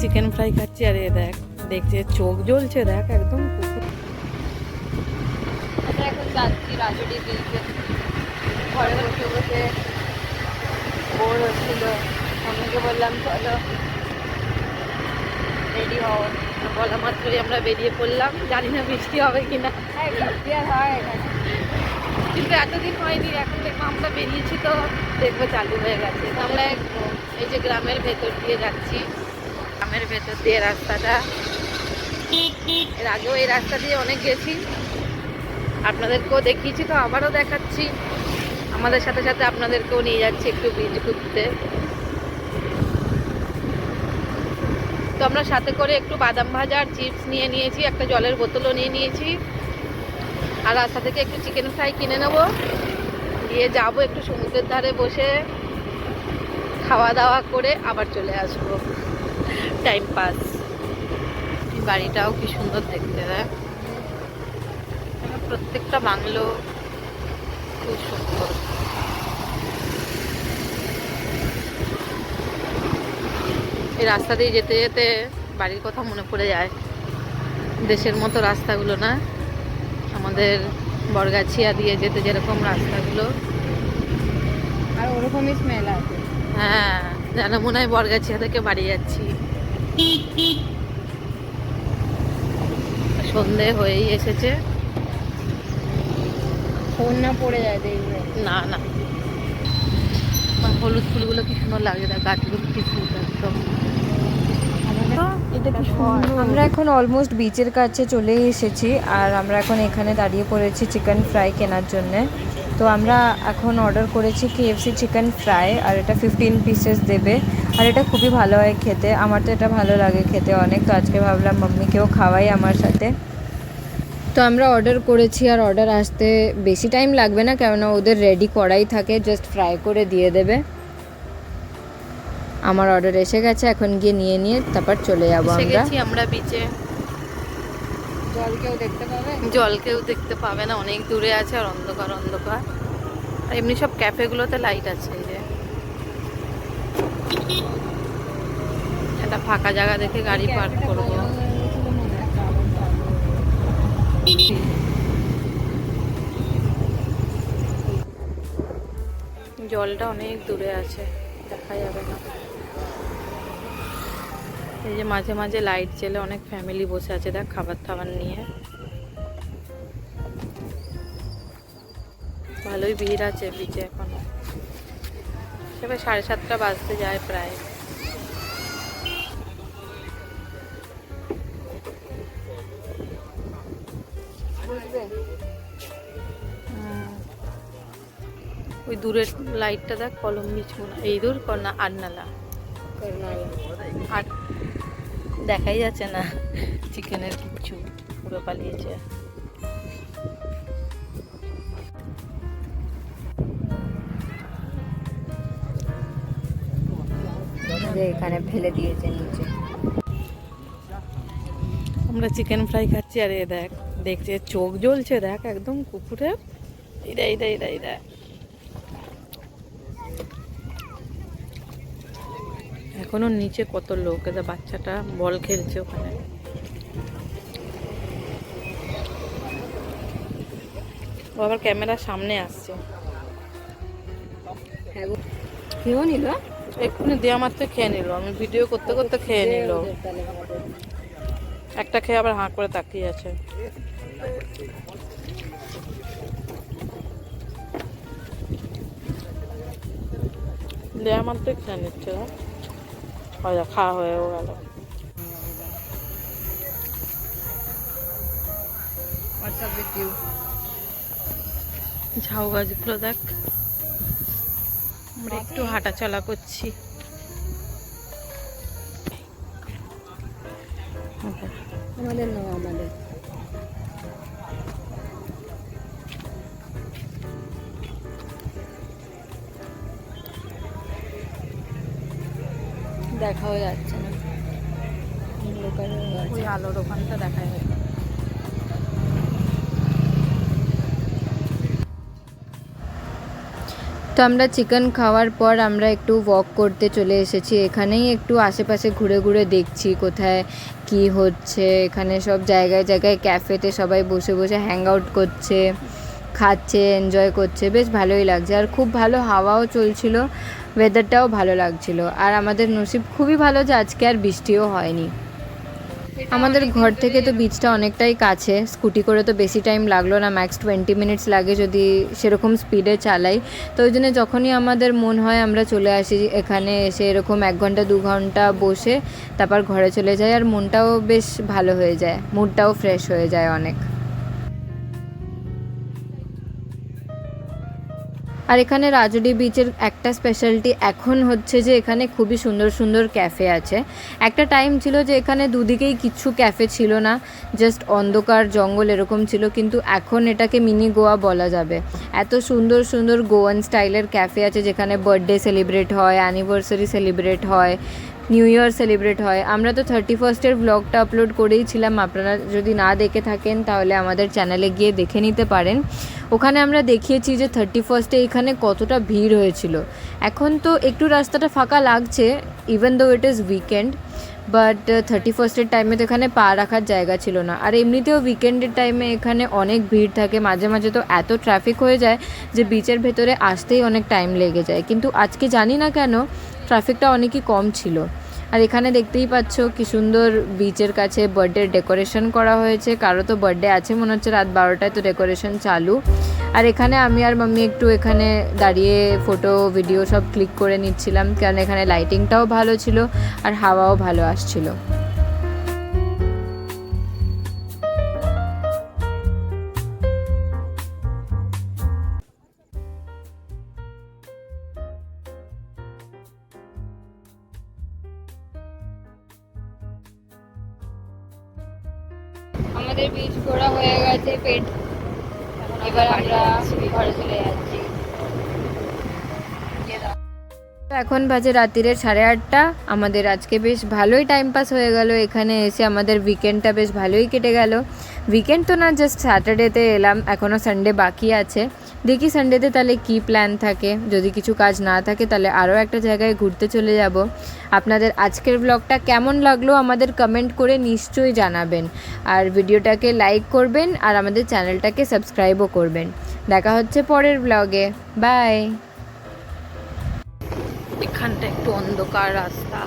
Chicken fry খাচ্ছি আর এ দেখ দেখছে চোখ জ্বলছে দেখ একদম আমরা এখন যাচ্ছি রাজুরি ঘরে বসে বসে বোর হচ্ছিল। অন্যকে বললাম চলো রেডি হও। বলা মাত্রই আমরা বেরিয়ে পড়লাম। জানি না বৃষ্টি হবে কিনা। হ্যাঁ হয় এখানে কিন্তু এতদিন হয়নি এখন দেখব আমরা বেরিয়েছি তো। দেখব চালু হয়ে গেছে। তো আমরা এই যে গ্রামের ভেতর দিয়ে যাচ্ছি। গ্রামের ভেতর দিয়ে রাস্তাটা। এর আগেও এই রাস্তা দিয়ে অনেক গেছি। আপনাদেরকেও দেখিয়েছি, তো আবারও দেখাচ্ছি। আমাদের সাথে সাথে আপনাদেরকেও নিয়ে যাচ্ছি একটু বীজ ঘুরতে। তো আমরা সাথে করে একটু বাদাম ভাজা আর চিপস নিয়ে নিয়েছি, একটা জলের বোতলও নিয়ে নিয়েছি। আর রাস্তা থেকে একটু চিকেন ফ্রাই কিনে নেব। দিয়ে যাব একটু সমুদ্রের ধারে বসে। খাওয়া দাওয়া করে আবার চলে আসব। টাইম পাস বাড়িটাও কি সুন্দর দেখতে দেয় প্রত্যেকটা বাংলো খুব সুন্দর। এই রাস্তা দিয়ে যেতে যেতে বাড়ির কথা মনে পড়ে যায়। দেশের মতো রাস্তাগুলো না। আমাদের বরগাছিয়া দিয়ে যেতে যেরকম রাস্তাগুলো। আর ওরকমই স্মেল আছে। হ্যাঁ। যেন মনে হয় বরগাছিয়া থেকে বাড়ি যাচ্ছি। সন্ধে হয়েই এসেছে। ফোন না পড়ে যায় দেখবে না না। হলুদ ফুলগুলো কি সুন্দর লাগে দেখ গাছগুলো কি ফুল একদম। আমরা এখন অলমোস্ট বিচের কাছে চলে এসেছি আর আমরা এখন এখানে দাঁড়িয়ে পড়েছি চিকেন ফ্রাই কেনার জন্যে। তো আমরা এখন অর্ডার করেছি কেএফসি চিকেন ফ্রাই আর এটা ফিফটিন পিসেস দেবে। আর এটা খুবই ভালো হয় খেতে। আমার তো এটা ভালো লাগে খেতে অনেক তো আজকে ভাবলাম মাম্মিকেও খাওয়াই আমার সাথে। তো আমরা অর্ডার করেছি আর অর্ডার আসতে বেশি টাইম লাগবে না কেননা ওদের রেডি করাই থাকে জাস্ট ফ্রাই করে দিয়ে দেবে। আমার অর্ডার এসে গেছে এখন গিয়ে নিয়ে নিয়ে তারপর চলে যাব আমরা। আমরা বিচে জল কেউ দেখতে পাবে না অনেক দূরে আছে আর অন্ধকার অন্ধকার। আর এমনি সব ক্যাফেগুলোতে লাইট আছে এই যে। একটা ফাঁকা জায়গা দেখে গাড়ি পার্ক করব। জলটা অনেক দূরে আছে দেখা যাবে না। এই যে মাঝে মাঝে লাইট জেলে অনেক ফ্যামিলি বসে আছে দেখ খাবার টাবার নিয়ে। ভালোই ভিড় আছে বিচে এখনও। এবার সাড়ে সাতটা বাজতে যায় প্রায়। ওই দূরের লাইটটা দেখ কলম বিচ। এই দূর কর না আটনালা। আর দেখাই যাচ্ছে না। চিকেনের কিচ্ছু পুরো পালিয়েছে। এখানে ফেলে দিয়েছে নিচে। আমরা চিকেন ফ্রাই খাচ্ছি, আর এ দেখ, দেখছে চোখ জ্বলছে, দেখ একদম কুকুরের। এইটা এইটা এইটা এইটা এখনও নিচে কত লোক? এটা বাচ্চাটা বল খেলছে ওখানে। ও আবার ক্যামেরার সামনে আসছে। কেউ নিল? এক্ষুনি দেওয়া মাত্র খেয়ে নিল। আমি ভিডিও করতে করতে খেয়ে নিল। একটা খেয়ে আবার হাঁ করে তাকিয়ে আছে। দেওয়া মাত্র খেয়ে নিচ্ছে। হয়তো খাওয়া হয়েও গেল। ঝাউ গাছগুলো দেখ। আমরা একটু হাঁটা চলা করছি। আমাদের নয় আমাদের। দেখাও যাচ্ছে না। অন্ধকার হয়ে গেছে। ওই আলোর ওখানটা দেখা যায় তো আমরা চিকেন খাওয়ার পর আমরা একটু ওয়াক করতে চলে এসেছি। এখানেই একটু আশেপাশে ঘুরে ঘুরে দেখছি কোথায় কি হচ্ছে। এখানে সব জায়গায় জায়গায় ক্যাফেতে সবাই বসে বসে হ্যাং আউট করছে। খাচ্ছে এনজয় করছে, বেশ ভালোই লাগছে। আর খুব ভালো হাওয়াও চলছিল ওয়েদারটাও ভালো লাগছিল। আর আমাদের নসিব খুবই ভালো যে আজকে আর বৃষ্টিও হয়নি। আমাদের ঘর থেকে তো বিচটা অনেকটাই কাছে। স্কুটি করে তো বেশি টাইম লাগল না ম্যাক্স টোয়েন্টি মিনিটস লাগে যদি সেরকম স্পিডে চালাই। তো ওই জন্য যখনই আমাদের মন হয়, আমরা চলে আসি এখানে এসে এরকম এক ঘণ্টা, দু ঘণ্টা বসে, তারপর ঘরে চলে যাই। আর মনটাও বেশ ভালো হয়ে যায় মুডটাও ফ্রেশ হয়ে যায় অনেক। আর এখানে রাজুডি বিচের একটা স্পেশালিটি এখন হচ্ছে যে এখানে খুবই সুন্দর সুন্দর ক্যাফে আছে। একটা টাইম ছিল যে এখানে দুদিকেই কিছু ক্যাফে ছিল না জাস্ট অন্ধকার, জঙ্গল এরকম ছিল, কিন্তু এখন এটাকে মিনি গোয়া বলা যাবে। এত সুন্দর সুন্দর গোয়ান স্টাইলের ক্যাফে আছে যেখানে বার্থডে সেলিব্রেট হয় অ্যানিভার্সারি সেলিব্রেট হয় নিউ ইয়ার সেলিব্রেট হয়। আমরা তো থার্টি ফার্স্টের ব্লগটা আপলোড করেই ছিলাম। আপনারা যদি না দেখে থাকেন, তাহলে আমাদের চ্যানেলে গিয়ে দেখে নিতে পারেন। ওখানে আমরা দেখিয়েছি যে থার্টি ফার্স্টে এখানে কতটা ভিড় হয়েছিল। এখন তো একটু রাস্তাটা ফাঁকা লাগছে even though it is weekend but thirty ফার্স্টের টাইমে তো এখানে পা রাখার জায়গা ছিল না। আর এমনিতেও উইকেন্ডের টাইমে এখানে অনেক ভিড় থাকে। মাঝে মাঝে তো এত ট্রাফিক হয়ে যায় যে বিচের ভেতরে আসতেই অনেক টাইম লেগে যায়। কিন্তু আজকে জানি না কেন ট্রাফিকটা অনেকই কম ছিল। আর এখানে দেখতেই পাচ্ছ কি সুন্দর বিচের কাছে বার্থডে ডেকোরেশন করা হয়েছে। কারও তো বার্থডে আছে, মনে হচ্ছে রাত বারোটায় তো ডেকোরেশন চালু। আর এখানে আমি আর মাম্মি একটু এখানে দাঁড়িয়ে ফটো ভিডিও সব ক্লিক করে নিচ্ছিলাম। কারণ এখানে লাইটিংটাও ভালো ছিল আর হাওয়াও ভালো আসছিল। আমাদের বীজ ঘোরা হয়ে গেছে, পেট। এবার আমরা ঘরে চলে যাচ্ছি। এখন বাজে রাত্রিরের সাড়ে আটটা। আমাদের আজকে বেশ ভালোই টাইম পাস হয়ে গেল। এখানে এসে আমাদের উইকেন্ডটা বেশ ভালোই কেটে গেল। উইকেন্ড তো না জাস্ট স্যাটারডেতে এলাম। এখনও সানডে বাকি আছে। দেখি সানডেতে তাহলে কি প্ল্যান থাকে? যদি কিছু কাজ না থাকে, তাহলে আরও একটা জায়গায় ঘুরতে চলে যাব। আপনাদের আজকের ব্লগটা কেমন লাগল আমাদের কমেন্ট করে নিশ্চয়ই জানাবেন। আর ভিডিওটাকে লাইক করবেন আর আমাদের চ্যানেলটাকে সাবস্ক্রাইবও করবেন। দেখা হচ্ছে পরের ব্লগে বাই এখানটা একটু অন্ধকার রাস্তা।